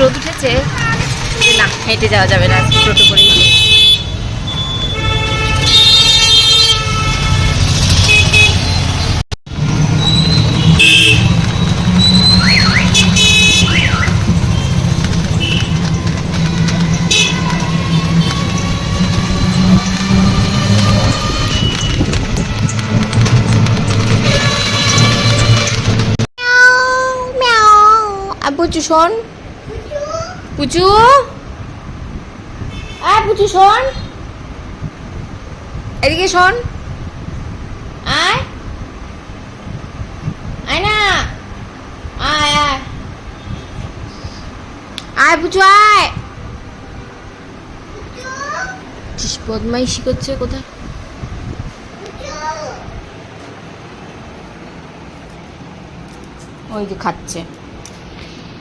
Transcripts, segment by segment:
রোদ উঠেছে। না হেঁটে যাওয়া যাবে না টোটো যাই। শোন। পুচু? আর পুচু শোন। এদিকে শোন। আয়। আয় না। আয় আয়। আয় পুচু আয়। বদমাইশি করছে কোথায়? ওই যে খাচ্ছে।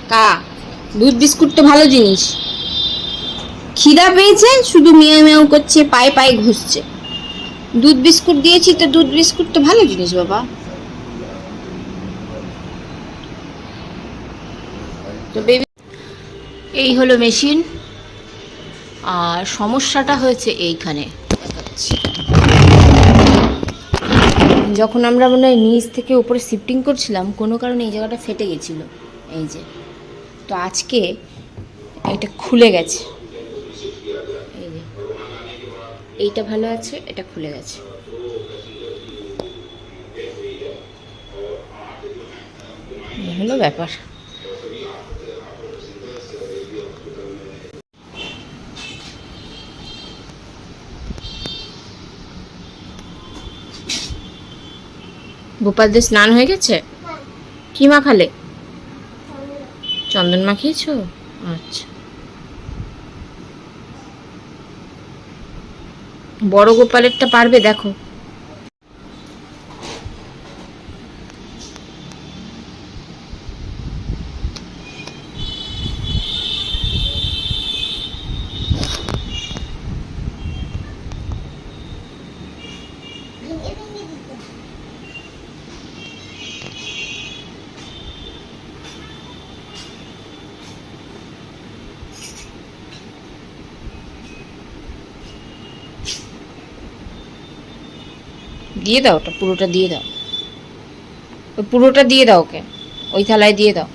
কা দুধ বিস্কুটটা ভালো জিনিস। খিদা পেয়েছে শুধু মিয়াও মিয়াও করছে পায়ে পায়ে ঘুষছে। দুধ বিস্কুট দিয়েছি তো দুধ বিস্কুটটা ভালো জিনিস বাবা। তো বেবি এই হলো মেশিন। আর সমস্যাটা হয়েছে এইখানে। যখন আমরা মনে হয় নিচ থেকে উপরে শিফটিং করছিলাম কোনো কারণে এই জায়গাটা ফেটে গেছিল। এই যে। তো আজকে এটা খুলে গেছে। এই যে। এইটা ভালো আছে এটা খুলে গেছে। হলো ব্যাপার। গোপালদের স্নান হয়ে গেছে? কি মাখালে? চন্দন মাখিয়েছ? আচ্ছা। বড় গোপালেরটা পারবে দেখো। দিয়ে দাও ওটা, পুরোটা দিয়ে দাও। ওই পুরোটা দিয়ে দাও ওকে, ওই থালায় দিয়ে দাও।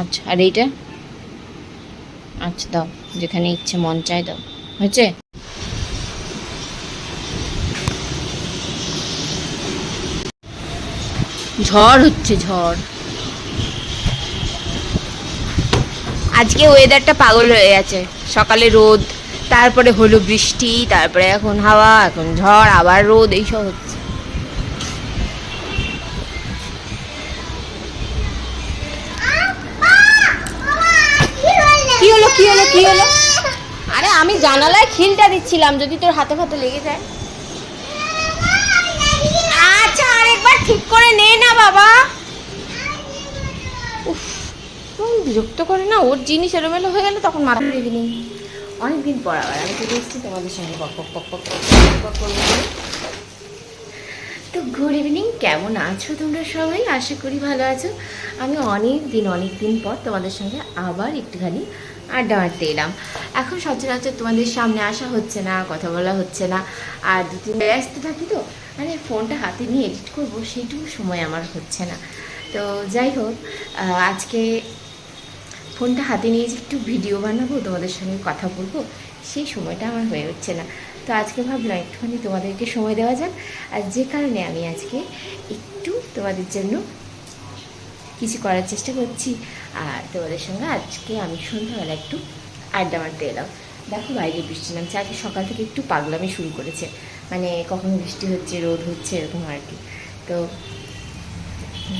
আচ্ছা আর এইটা? আচ্ছা দাও, যেখানে ইচ্ছে মন চায় দাও। হয়েছে? ঝড় হচ্ছে, ঝড়। আজকে ওয়েদারটা পাগল হয়ে গেছে। সকালে রোদ তারপরে হলো বৃষ্টি, তারপরে এখন হাওয়া, এখন ঝড়, আবার রোদ, এইসব হচ্ছে। কি হলো কি হলো কি হলো? আরে আমি জানালায় খিলটা দিচ্ছিলাম, যদি তোর হাতে ফাতে লেগে যায়। আচ্ছা আরেকবার ঠিক করে নে না, বাবা। উফ বিরক্ত করে না, ওর জিনিস এলোমেলো হয়ে গেলে তখন রেখে নিই। অনেকদিন পর আবার আমি চলে এসেছি, তোমাদের সঙ্গে পক পক পক পক তো গুড ইভিনিং কেমন আছো তোমরা সবাই? আশা করি ভালো আছো। আমি অনেক দিন অনেক দিন পর তোমাদের সঙ্গে আবার একটুখানি আড্ডা মারতে এলাম। এখন সচরাচর তোমাদের সামনে আসা হচ্ছে না, কথা বলা হচ্ছে না। আর দু তিন ব্যস্ত থাকি তো মানে ফোনটা হাতে নিয়ে এডিট করব, সেইটুকু সময় আমার হচ্ছে না। তো যাই হোক আজকে ফোনটা হাতে নিয়ে যে একটু ভিডিও বানাবো, তোমাদের সঙ্গে কথা বলব, সেই সময়টা আমার হয়ে উঠছে না। তো আজকে ভাবলাম একটুখানি তোমাদেরকে সময় দেওয়া যাক। আর যে কারণে আমি আজকে একটু তোমাদের জন্য কিছু করার চেষ্টা করছি। আর তোমাদের সঙ্গে আজকে আমি সন্ধ্যাবেলা একটু আড্ডা মারতে এলাম। দেখো বাইরে বৃষ্টি নামছে, আজকে সকাল থেকে একটু পাগলামি শুরু করেছে। মানে কখন বৃষ্টি হচ্ছে, রোদ হচ্ছে, এরকম আর কি। তো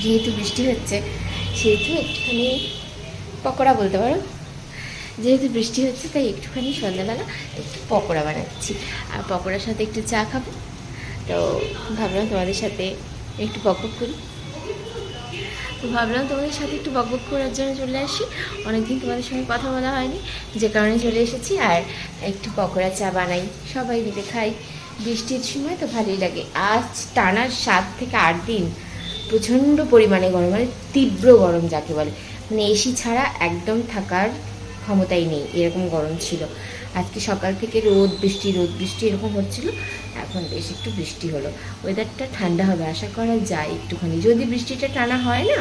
যেহেতু বৃষ্টি হচ্ছে, সেহেতু একটুখানি পকোড়া বলতে পারো? যেহেতু বৃষ্টি হচ্ছে, তাই একটুখানি সন্ধ্যাবেলা একটু পকোড়া বানাচ্ছি। আর পকোড়ার সাথে একটু চা খাব। তো ভাবলাম তোমাদের সাথে একটু বকবক করি। তো ভাবলাম তোমাদের সাথে একটু বকবক করার জন্য চলে আসি। অনেকদিন তোমাদের সঙ্গে কথা বলা হয়নি, যে কারণে চলে এসেছি। আর একটু পকোড়া চা বানাই, সবাই মিলে খাই। বৃষ্টির সময় তো ভালোই লাগে। আজ টানার সাত থেকে আট দিন প্রচণ্ড পরিমাণে গরম মানে তীব্র গরম যাকে বলে। মানে এসি ছাড়া একদম থাকার ক্ষমতাই নেই, এরকম গরম ছিল। আজকে সকাল থেকে রোদ, বৃষ্টি রোদ, বৃষ্টি এরকম হচ্ছিল, এখন বেশ একটু বৃষ্টি হলো। ওয়েদারটা ঠান্ডা হবে, আশা করা যায় একটুখানি। যদি বৃষ্টিটা টানা হয় না,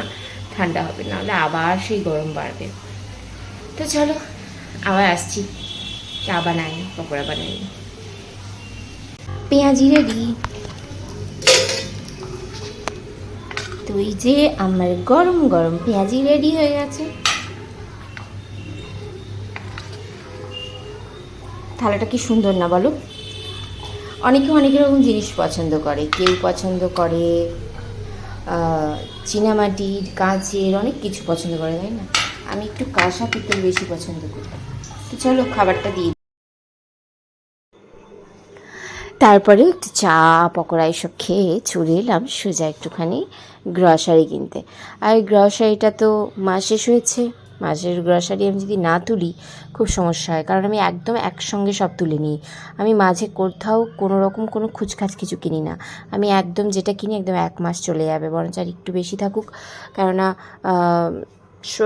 ঠান্ডা হবে, নাহলে আবার সেই গরম বাড়বে। তো চলো, আবার আসছি। চা বানাই, পকোড়া বানাই। পেঁয়াজি রেডি তো এই যে আমার গরম গরম পেঁয়াজি রেডি হয়ে গেছে। থালাটা কি সুন্দর না বলো? অনেকে অনেক রকম জিনিস পছন্দ করে। কেউ পছন্দ করে চীনামাটির, কাঁচের, অনেক কিছু পছন্দ করে, তাই না? আমি একটু কাঁসা পিতল বেশি পছন্দ করি। তো চলো খাবারটা দিয়ে। তারপরে একটু চা, পকোড়া, এসব খেয়ে চলে এলাম। সোজা একটুখানি গ্রসারি কিনতে। আর গ্রসারিটা তো মাস শেষ হয়েছে। মাসের গ্রসারি আমি যদি না তুলি, খুব সমস্যা হয়। কারণ আমি একদম একসঙ্গে সব তুলে নিই। আমি মাঝে কোথাও কোনো রকম কোনো খুচখাচ কিছু কিনি না। আমি একদম যেটা কিনি একদম এক মাস চলে যাবে, বরঞ্চ আর একটু বেশি থাকুক। কেননা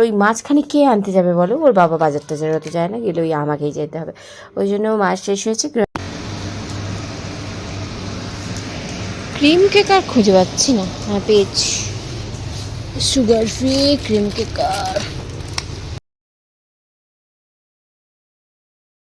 ওই মাঝখানে কে আনতে যাবে বলো? ওর বাবা বাজার টাজার হতে যায় না গেলে ওই আমাকেই যেতে হবে। ওই জন্য মাস শেষ হয়েছে ক্রিম কেক আর খুঁজে পাচ্ছি না। হ্যাঁ পেয়েছি। সুগার ফ্রি ক্রিম কেক আর